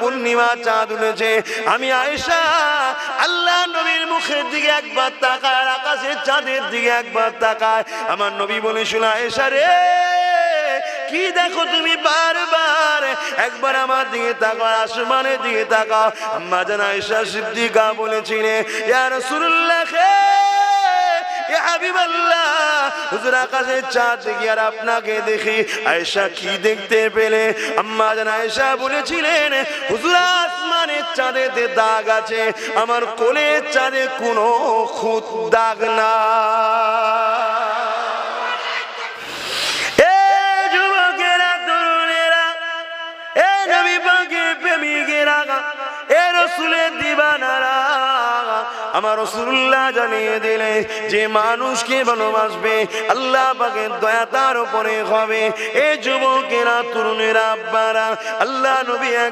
পূর্ণিমা চাঁদ উঠেছে। আমি আয়েশা, আল্লাহ নবীর মুখের দিকে একবার তাকায়, আকাশের চাঁদের দিকে একবার তাকায়। আমার নবী বলেছিল আয়েশা রে, কি দেখো তুমি বারবার? একবার আমার দিকে তাকাও, আসমানের দিকে তাকাও। আম্মা জানা আয়েশা সিদ্দিকা বলেছিলেন, ইয়া রাসূলুল্লাহ হুজুর আকাশে চাঁদ আর আপনাকে কি দেখতে পেলে? আম্মা বলেছিলেন, হুজুর আসমানের চাঁদেতে দাগ আছে, আমার কোলের চাঁদে কোনো খুদ দাগ না। আমার রসুল্লাহ জানিয়ে দিলে, যে মানুষকে ভালোবাসবে, আল্লাহ পাকে দয়া তার উপরে হবে। এ যুবকেরা, তরুণেরা, আব্বারা, আল্লাহ নবী